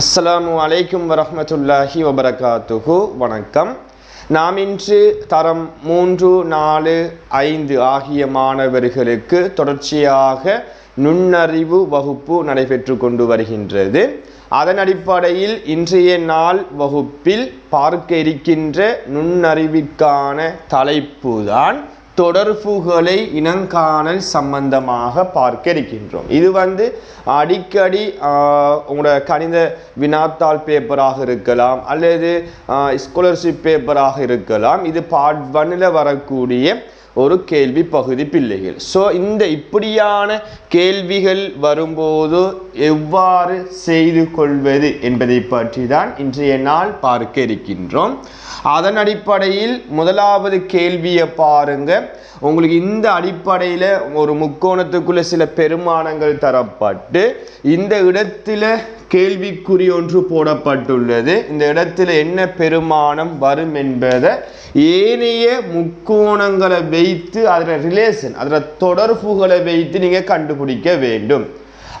அஸ்ஸலாமு அலைக்கும் வரமத்துல்லாஹி வபரகாத்துகு வணக்கம். நாம் இன்று தரம் மூன்று நாலு ஐந்து ஆகிய மாணவர்களுக்கு தொடர்ச்சியாக நுண்ணறிவு வகுப்பு நடைபெற்று கொண்டு வருகின்றது. அதன் அடிப்படையில் இன்றைய நாள் வகுப்பில் பார்க்க இருக்கின்ற நுண்ணறிவிற்கான தலைப்பு தான் தொடர்புகளை இனங்காணல் சம்பந்தமாக பார்க்க இருக்கின்றோம். இது வந்து அடிக்கடி உங்களோட கணித வினாத்தாள் பேப்பராக இருக்கலாம் அல்லது ஸ்காலர்ஷிப் பேப்பராக இருக்கலாம். இது பார்ட் ஒன்னில் வரக்கூடிய ஒரு கேள்வி பகுதி பிள்ளைகள். ஸோ இந்த இப்படியான கேள்விகள் வரும்போது எவ்வாறு செய்து கொள்வது என்பதை பற்றி தான் இன்றைய நாள் பார்க்க இருக்கின்றோம். அதன் அடிப்படையில் முதலாவது கேள்வியை பாருங்க. உங்களுக்கு இந்த அடிப்படையில் ஒரு முக்கோணத்துக்குள்ள சில பெருமானங்கள் தரப்பட்டு இந்த இடத்துல கேள்விக்குறி ஒன்று போடப்பட்டுள்ளது. இந்த இடத்துல என்ன பெருமானம் வரும் என்பதை ஏனைய முக்கோணங்களை வைத்து அதில் ரிலேஷன் அதில் தொடர்புகளை வைத்து நீங்கள் கண்டுபிடிக்க வேண்டும்.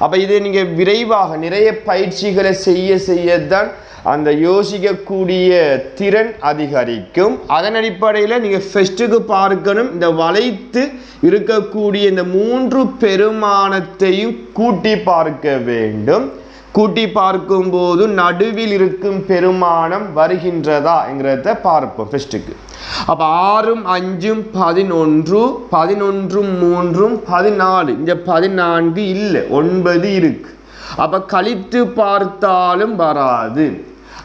அப்போ இதை நீங்கள் விரைவாக நிறைய பயிற்சிகளை செய்ய செய்யத்தான் அந்த யோசிக்கக்கூடிய திறன் அதிகரிக்கும். அதன் அடிப்படையில் நீங்கள் ஃபெஸ்ட்டுக்கு பார்க்கணும் இந்த வளைத்து இருக்கக்கூடிய இந்த மூன்று பெருமானத்தையும் கூட்டி பார்க்க வேண்டும். கூட்டி பார்க்கும்போது நடுவில் இருக்கும் பெருமானம் வருகின்றதா என்கிறத பார்ப்போம் ஃபெஸ்ட்டுக்கு அப்போ ஆறும் அஞ்சும் பதினொன்று பதினொன்றும் மூன்றும் பதினாலு. இந்த பதினான்கு இல்லை ஒன்பது இருக்கு. அப்போ கழித்து பார்த்தாலும் வராது.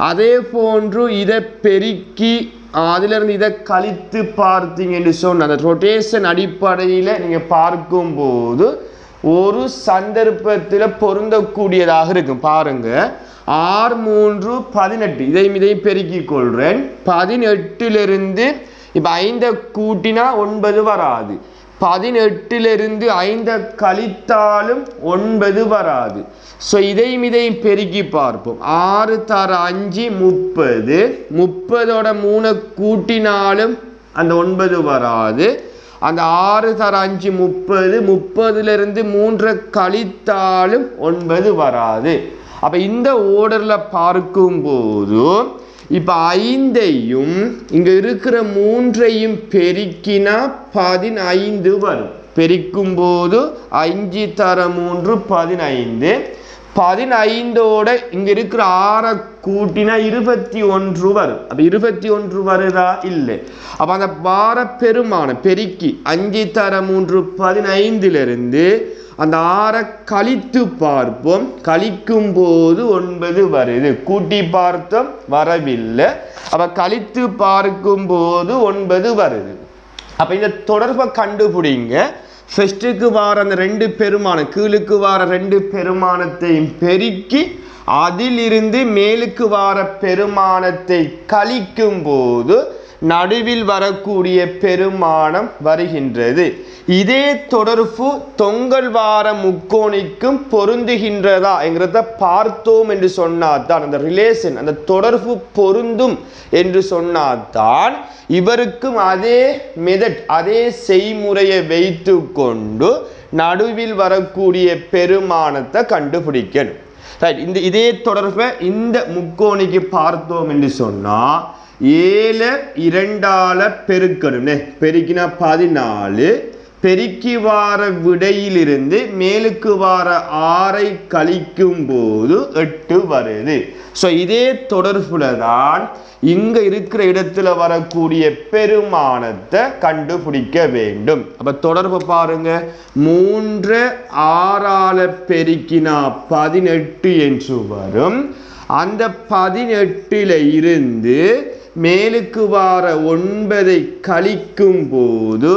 அதே போன்று இதை பெருக்கி அதிலிருந்து இதை கழித்து பார்த்தீங்கன்னு சொன்ன அந்த ரொட்டேஷன் அடிப்படையில் நீங்கள் பார்க்கும்போது ஒரு சந்தர்ப்பத்தில் பொருந்தக்கூடியதாக இருக்கும். பாருங்க. ஆறு மூன்று பதினெட்டு. இதையும் இதையும் பெருக்கிக் கொள்றேன். பதினெட்டிலிருந்து இப்போ ஐந்தை கூட்டினா ஒன்பது வராது. பதினெட்டிலிருந்து ஐந்தை கழித்தாலும் ஒன்பது வராது. ஸோ இதையும் இதையும் பெருக்கி பார்ப்போம். ஆறு தர அஞ்சு முப்பது. முப்பதோட மூணை கூட்டினாலும் அந்த ஒன்பது வராது. அந்த ஆறு தர அஞ்சு முப்பது முப்பதுலேருந்து மூன்றை கழித்தாலும் ஒன்பது வராது. அப்போ இந்த ஓர்டரில் பார்க்கும்போது இப்போ ஐந்தையும் இங்கே இருக்கிற மூன்றையும் பெருக்கினா பதினைந்து வரும். பெருக்கும்போது அஞ்சு தர மூன்று பதினைந்து. பதினைந்தோட இங்க இருக்கிற ஆறை கூட்டினா இருபத்தி ஒன்று வரும் அப்ப இருபத்தி ஒன்று வருதா? இல்லை. அப்ப அந்த வார பெருமான பெருக்கி அஞ்சு தர மூன்று பதினைந்திலிருந்து அந்த ஆறை கழித்து பார்ப்போம். கழிக்கும் போது ஒன்பது வருது. கூட்டி பார்த்தோம் வரவில்லை. அப்ப கழித்து பார்க்கும் போது ஒன்பது வருது. அப்ப இந்த தொடர்பை கண்டுபிடிங்க. ஃபெஸ்ட்டுக்கு வார அந்த ரெண்டு பெருமானம் கீழுக்கு வார ரெண்டு பெருமானத்தையும் பெருக்கி அதிலிருந்து மேலுக்கு வார பெருமானத்தை கழிக்கும் போது நடுவில் வரக்கூடிய பெருமானம் வருகின்றது. இதே தொடர்பு தொங்கல் வார முக்கோணிக்கும் பொருந்துகின்றதா என்கிறத பார்த்தோம் என்று சொன்னாதான் அந்த ரிலேஷன் அந்த தொடர்பு பொருந்தும் என்று சொன்னாதான் இவருக்கும் அதே மெதட் அதே செய்முறையை வைத்து கொண்டு நடுவில் வரக்கூடிய பெருமானத்தை கண்டுபிடிக்கணும். ரைட் இந்த இதே தொடர்பை இந்த முக்கோணிக்கு பார்த்தோம் என்று சொன்னால் ஏழு இரண்டால பெருக்கணும்னே. பெருக்கினா பதினாலு. பெருக்கி வார விடையிலிருந்து மேலுக்கு வார ஆறை கழிக்கும் போது எட்டு வருது. ஸோ இதே தொடர்புல தான் இங்கே இருக்கிற இடத்துல வரக்கூடிய பெருமானத்தை கண்டுபிடிக்க வேண்டும். அப்போ தொடர்பு பாருங்க. மூன்று ஆறால பெருக்கினா பதினெட்டு என்று வரும். அந்த பதினெட்டில் இருந்து மேலுக்கு வார ஒன்பதை கழிக்கும் போது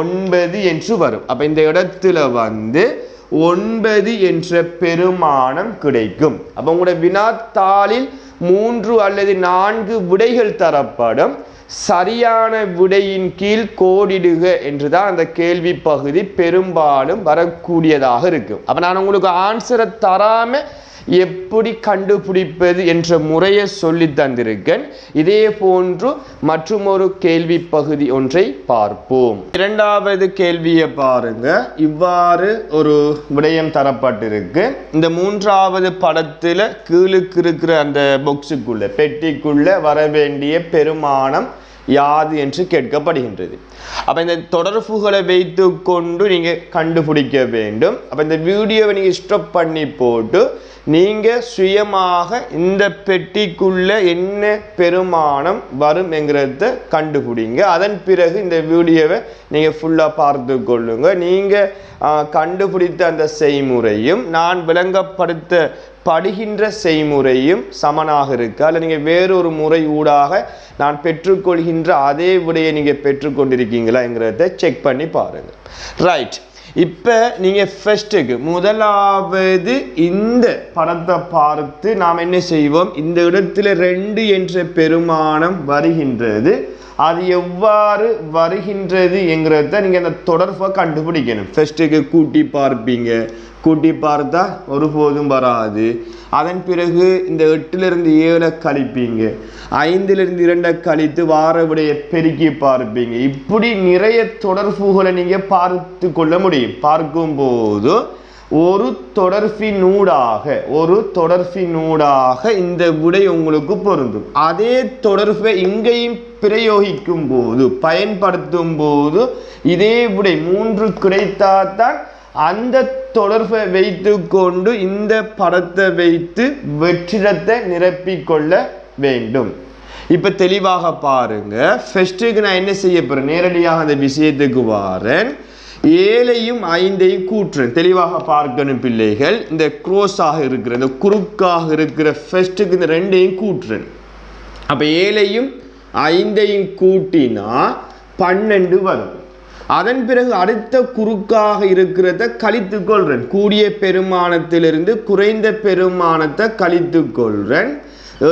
ஒன்பது என்று வரும். அப்ப இந்த இடத்துல வந்து ஒன்பது என்ற பெருமானம் கிடைக்கும். அப்ப உங்களோட வினாத்தாளில் மூன்று அல்லது நான்கு விடைகள் தரப்படும். சரியான விடையின் கீழ் கோடிடுக என்றுதான் அந்த கேள்வி பகுதி பெரும்பாலும் வரக்கூடியதாக இருக்கும். அப்ப நான் உங்களுக்கு ஆன்சரை தராம எப்படி கண்டுபிடிப்பது என்ற முறையை சொல்லி தந்திருக்கேன். இதே போன்று மற்றுமொரு கேள்வி பகுதி ஒன்றை பார்ப்போம். இரண்டாவது கேள்வியை பாருங்க. இவ்வாறு ஒரு விடயம் தரப்பட்டிருக்கு. இந்த மூன்றாவது படத்துல கீழுக்கு இருக்கிற அந்த பொக்ஸுக்குள்ள பெட்டிக்குள்ள வர வேண்டிய பெருமானம் யாது என்று கேட்கப்படுகின்றது. அப்போ இந்த தொடர்புகளை வைத்து கொண்டு நீங்கள் கண்டுபிடிக்க வேண்டும். அப்போ இந்த வீடியோவை நீங்கள் ஸ்டப் பண்ணி போட்டு நீங்கள் சுயமாக இந்த பெட்டிக்குள்ளே என்ன பெருமானம் வரும் என்கிறத கண்டுபிடிங்க. அதன் பிறகு இந்த வீடியோவை நீங்கள் ஃபுல்லாக பார்த்து கொள்ளுங்கள் நீங்கள் கண்டுபிடித்த அந்த செய்முறையும் நான் விளங்கப்படுத்த படுகின்ற செய்முறையும் சமனாக இருக்கு. அல்ல நீங்கள் வேறொரு முறை ஊடாக நான் பெற்றுக்கொள்கின்ற அதே விடையை நீங்கள் பெற்றுக்கொண்டிருக்கீங்களாங்கிறத செக் பண்ணி பாருங்கள் ரைட் இப்போ நீங்கள் ஃபர்ஸ்ட்டுக்கு முதலாவது இந்த படத்தை பார்த்து நாம் என்ன செய்வோம்? இந்த இடத்துல ரெண்டு என்ற பெருமானம் வருகின்றது. அது எவ்வாறு வருகின்றது என்கிறத நீங்கள் அந்த தொடர்பை கண்டுபிடிக்கணும். ஃபஸ்ட்டுக்கு கூட்டி பார்ப்பீங்க. கூட்டி பார்த்தா ஒருபோதும் வராது. அதன் பிறகு இந்த எட்டிலிருந்து ஏழை கழிப்பீங்க. ஐந்திலிருந்து இரண்டை கழித்து வார விடைய பெருக்கி பார்ப்பீங்க. இப்படி நிறைய தொடர்புகளை நீங்கள் பார்த்து கொள்ள முடியும். பார்க்கும்போது ஒரு தொடர்பினூடாக ஒரு தொடர்பினூடாக இந்த விடை உங்களுக்கு பொருந்தும். அதே தொடர்பை இங்கேயும் பிரயோகிக்கும் போது பயன்படுத்தும் போது இதே விடை மூன்று கிடைத்தாதான் அந்த தொடர்பை வைத்துக்கொண்டு இந்த படத்தை வைத்து வெற்றிடத்தை நிரப்பிக்கொள்ள வேண்டும். இப்ப தெளிவாக பாருங்க. ஃபெஸ்ட்டுக்கு நான் என்ன செய்ய போறேன்? நேரடியாக அந்த விஷயத்துக்கு வாரேன். ஏழையும் ஐந்தையும் கூற்று தெளிவாக பார்க்கணும் பிள்ளைகள். இந்த க்ரோஸாக இருக்கிற இந்த குறுக்காக இருக்கிற ஃபெஸ்ட்டுக்கு இந்த ரெண்டையும் கூட்டுறேன் அப்ப ஏழையும் ஐந்தையும் கூட்டினா பன்னெண்டு வரும். அதன் பிறகு அடுத்த குறுக்காக இருக்கிறத கழித்து கொள்றேன் கூடிய பெருமானத்திலிருந்து குறைந்த பெருமானத்தை கழித்து கொள்றேன்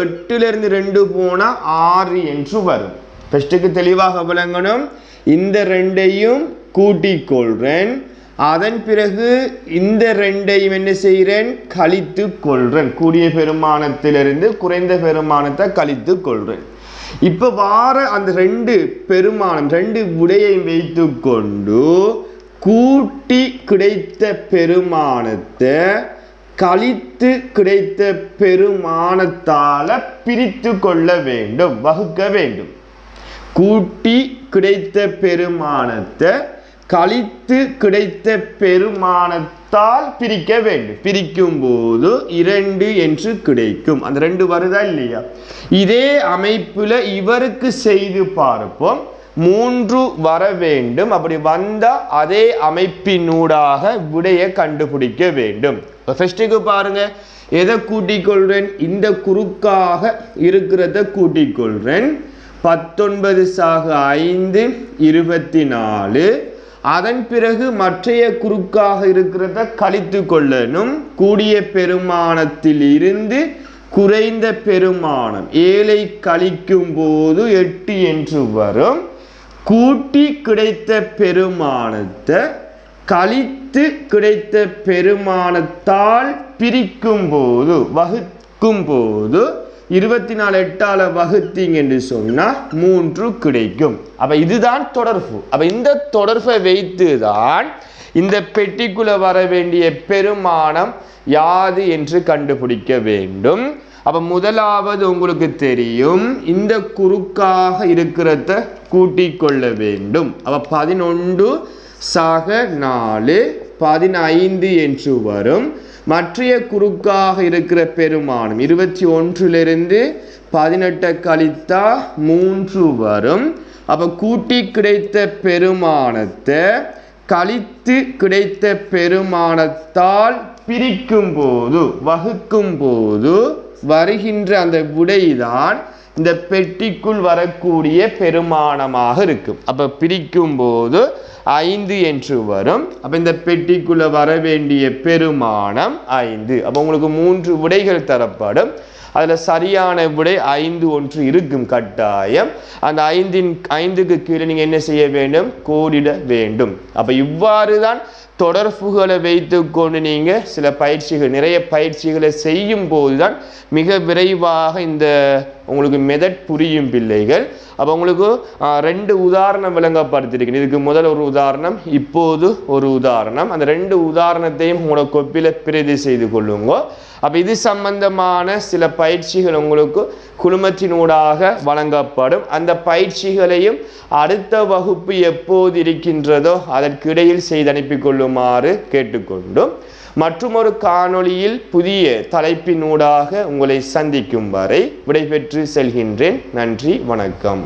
எட்டிலிருந்து ரெண்டு போனால் ஆறு என்று வரும். ஃபஸ்ட்டுக்கு தெளிவாக விளங்கணும். இந்த ரெண்டையும் கூட்டிக் கொள்றேன் அதன் பிறகு இந்த ரெண்டையும் என்ன செய்கிறேன் கழித்து கொள்றேன் கூடிய பெருமானத்திலிருந்து குறைந்த பெருமானத்தை கழித்து கொள்றேன் இப்போ வார அந்த ரெண்டு பெருமானம் ரெண்டு உடையை வைத்து கொண்டு கூட்டி கிடைத்த பெருமானத்தை கழித்து கிடைத்த பெருமானத்தால பிரித்து கொள்ள வேண்டும் வகுக்க வேண்டும். கூட்டி கிடைத்த பெருமானத்தை கழித்து கிடைத்த பெருமானத்தால் பிரிக்க வேண்டும். பிரிக்கும் போது இரண்டு என்று கிடைக்கும். அந்த ரெண்டு வருதா இல்லையா? இதே அமைப்புல இவருக்கு செய்து பார்ப்போம். மூன்று வர வேண்டும். அப்படி வந்தா அதே அமைப்பினூடாக விடையை கண்டுபிடிக்க வேண்டும். ஃபர்ஸ்ட்டுக்கு பாருங்க. எதை கூட்டிக்கொள்றேன் இந்த குறுக்காக இருக்கிறத கூட்டிக்கொள்றேன் பத்தொன்பது சாக ஐந்து இருபத்தி நாலு அதன் பிறகு மற்றைய குறுக்காக இருக்கிறத கழித்து கொள்ளணும் கூடிய பெருமானத்தில் இருந்து குறைந்த பெருமானம். ஏழை கழிக்கும் போது எட்டு என்று வரும். கூட்டி கிடைத்த பெருமானத்தை கழித்து கிடைத்த பெருமானத்தால் பிரிக்கும் போது வகுக்கும் போது இருபத்தி நாலு எட்டால வகுத்தீங்க என்று சொன்னால் மூன்று கிடைக்கும். அப்போ இதுதான் தொடர்பு. அப்போ இந்த தொடர்பை வைத்து தான் இந்த பெட்டிக்குள்ள வர வேண்டிய பெருமானம் யாது என்று கண்டுபிடிக்க வேண்டும். அப்போ முதலாவது உங்களுக்கு தெரியும். இந்த குறுக்காக இருக்கிறத கூட்டிக் கொள்ள வேண்டும். அப்போ பதினொன்று சக நாலு பதினைந்து என்று வரும். மற்றைய குறுக்காக இருக்கிற பெருமானம் இருபத்தி ஒன்றிலிருந்து பதினெட்டை கழித்தா மூன்று வரும். அப்போ கூட்டி கிடைத்த பெருமானத்தை கழித்து கிடைத்த பெருமானத்தால் பிரிக்கும் போது வகுக்கும் போது வருகின்ற அந்த விடைதான் இந்த பெட்டிக்குள் வரக்கூடிய பெருமானமாக இருக்கும். அப்போ பிரிக்கும் போது ஐந்து என்று வரும். அப்போ இந்த பெட்டிக்குள்ள வர வேண்டிய பெருமானம் ஐந்து. அப்போ உங்களுக்கு மூன்று விடைகள் தரப்படும். அதில் சரியான விடை ஐந்து ஒன்று இருக்கும் கட்டாயம். அந்த ஐந்தின் ஐந்துக்கு கீழே நீங்கள் என்ன செய்ய வேண்டும்? கோடிட வேண்டும். அப்போ இவ்வாறு தான் தொடர்புகளை வைத்துக்கொண்டு நீங்கள் சில பயிற்சிகள் நிறைய பயிற்சிகளை செய்யும் போது தான் மிக விரைவாக இந்த உங்களுக்கு மெதட் புரியும் பிள்ளைகள். அப்போ உங்களுக்கு ரெண்டு உதாரணம் விளங்கப்படுத்திருக்கேன். இதுக்கு முதல் ஒரு உதாரணம் இப்போது ஒரு உதாரணம். அந்த ரெண்டு உதாரணத்தையும் உங்களோட கொப்பியில் பிரதி செய்து கொள்ளுங்க. அப்போ இது சம்பந்தமான சில பயிற்சிகள் உங்களுக்கு குழுமத்தினூடாக வழங்கப்படும். அந்த பயிற்சிகளையும் அடுத்த வகுப்பு எப்போது இருக்கின்றதோ அதற்கிடையில் செய்து அனுப்பி கொள்ளுமாறு கேட்டுக்கொண்டும். மற்றுமொரு காணொளியில் புதிய தலைப்பினூடாக உங்களை சந்திக்கும் வரை விடைபெற்று செல்கின்றேன். நன்றி வணக்கம்.